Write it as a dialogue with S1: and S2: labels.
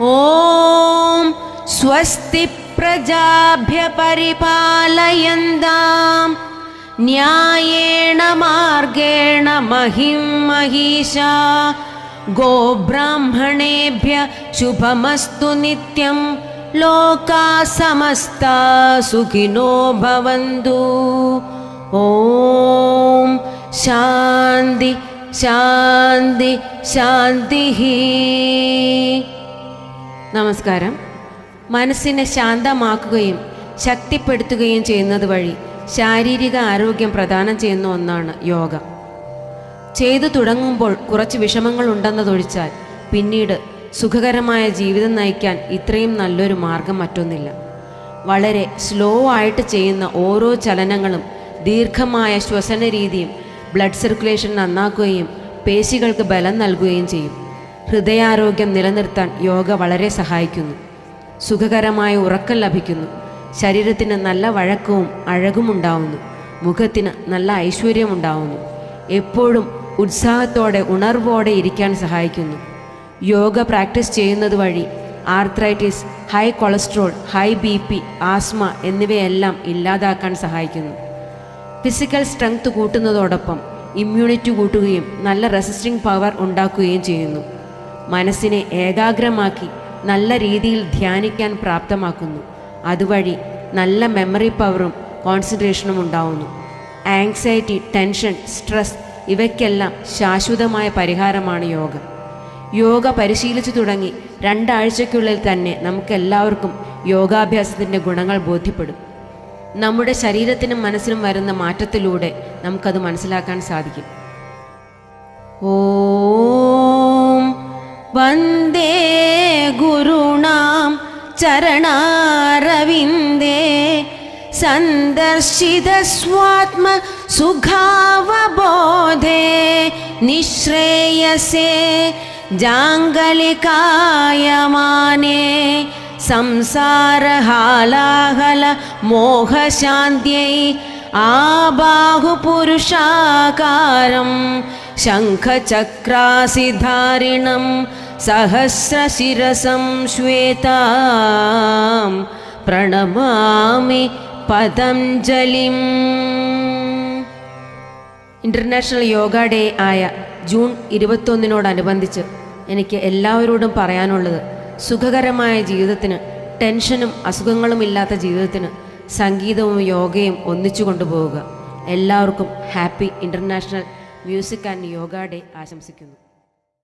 S1: ॐ स्वस्ति प्रजाभ्य परिपालयन्दां न्यायेण मार्गेण महिं महिषा गोब्राह्मणेभ्य शुभमस्तु नित्यं लोका समस्ता सुखिनो भवन्तु। ॐ शान्ति शान्ति शान्तिः। നമസ്കാരം. മനസ്സിനെ ശാന്തമാക്കുകയും ശക്തിപ്പെടുത്തുകയും ചെയ്യുന്നത് വഴി ശാരീരിക ആരോഗ്യം പ്രദാനം ചെയ്യുന്ന ഒന്നാണ് യോഗ. ചെയ്തു തുടങ്ങുമ്പോൾ കുറച്ച് വിഷമങ്ങൾ ഉണ്ടെന്നതൊഴിച്ചാൽ പിന്നീട് സുഖകരമായ ജീവിതം നയിക്കാൻ ഇത്രയും നല്ലൊരു മാർഗം മറ്റൊന്നില്ല. വളരെ സ്ലോ ആയിട്ട് ചെയ്യുന്ന ഓരോ ചലനങ്ങളും ദീർഘമായ ശ്വസന രീതിയും ബ്ലഡ് സർക്കുലേഷൻ നന്നാക്കുകയും പേശികൾക്ക് ബലം നൽകുകയും ചെയ്യും. ഹൃദയാരോഗ്യം നിലനിർത്താൻ യോഗ വളരെ സഹായിക്കുന്നു. സുഖകരമായ ഉറക്കം ലഭിക്കുന്നു. ശരീരത്തിന് നല്ല വഴക്കവും അഴകും ഉണ്ടാവുന്നു. മുഖത്തിന് നല്ല ഐശ്വര്യമുണ്ടാവുന്നു എപ്പോഴും ഉത്സാഹത്തോടെ ഉണർവോടെ ഇരിക്കാൻ സഹായിക്കുന്നു. യോഗ പ്രാക്ടീസ് ചെയ്യുന്നത് വഴി arthritis high cholesterol high B P asthma എന്നിവയെല്ലാം ഇല്ലാതാക്കാൻ സഹായിക്കുന്നു. ഫിസിക്കൽ സ്ട്രെങ്ത് കൂട്ടുന്നതോടൊപ്പം ഇമ്മ്യൂണിറ്റി കൂട്ടുകയും നല്ല റെസിസ്റ്റിംഗ് പവർ ഉണ്ടാക്കുകയും ചെയ്യുന്നു. മനസ്സിനെ ഏകാഗ്രമാക്കി നല്ല രീതിയിൽ ധ്യാനിക്കാൻ പ്രാപ്തമാക്കുന്നു. അതുവഴി നല്ല മെമ്മറി പവറും കോൺസെൻട്രേഷനും ഉണ്ടാവുന്നു. ആങ്സൈറ്റി ടെൻഷൻ സ്ട്രെസ് ഇവയ്ക്കെല്ലാം ശാശ്വതമായ പരിഹാരമാണ് യോഗ. യോഗ പരിശീലിച്ചു തുടങ്ങി രണ്ടാഴ്ചയ്ക്കുള്ളിൽ തന്നെ നമുക്കെല്ലാവർക്കും യോഗാഭ്യാസത്തിന്റെ ഗുണങ്ങൾ ബോധ്യപ്പെടും. നമ്മുടെ ശരീരത്തിനും മനസ്സിനും വരുന്ന മാറ്റത്തിലൂടെ നമുക്കത് മനസ്സിലാക്കാൻ സാധിക്കും. ഓം वन्दे गुरुणां चरणारविन्दे सन्दर्शितस्वात्मसुखावबोधे निःश्रेयसे जाङ्गलिकायमाने संसारहालाहलमोहशान्त्यै आबाहुपुरुषाकारं शङ्खचक्रासिधारिणम् സഹസ്രശിരസം ശ്വേത പ്രണമാമി പതഞ്ജലിം ഇന്റർനാഷണൽ യോഗ ഡേ ആയ ജൂൺ ഇരുപത്തൊന്നിനോടനുബന്ധിച്ച് എനിക്ക് എല്ലാവരോടും പറയാനുള്ളത് സുഖകരമായ ജീവിതത്തിന് ടെൻഷനും അസുഖങ്ങളും ഇല്ലാത്ത ജീവിതത്തിന് സംഗീതവും യോഗയും ഒന്നിച്ചു കൊണ്ടുപോവുക. എല്ലാവർക്കും happy international music and yoga day ആശംസിക്കുന്നു.